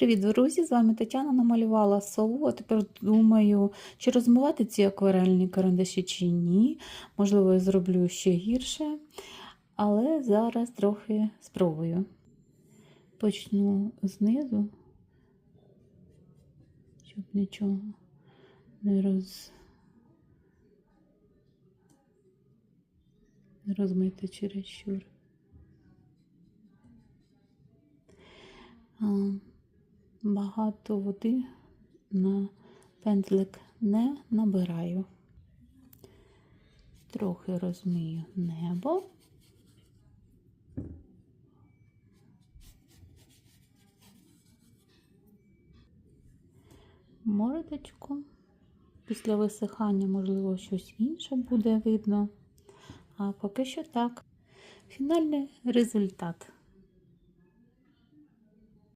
Привіт, друзі! З вами Тетяна намалювала сову. А тепер думаю, чи розмивати ці акварельні карандаші чи ні. Можливо, я зроблю ще гірше, але зараз трохи спробую. Почну знизу, щоб нічого не роз... розмити чересчур. А, Багато води на пензлик не набираю. Трохи розмию небо. Мордочку. Після висихання, можливо, щось інше буде видно. А поки що так. Фінальний результат.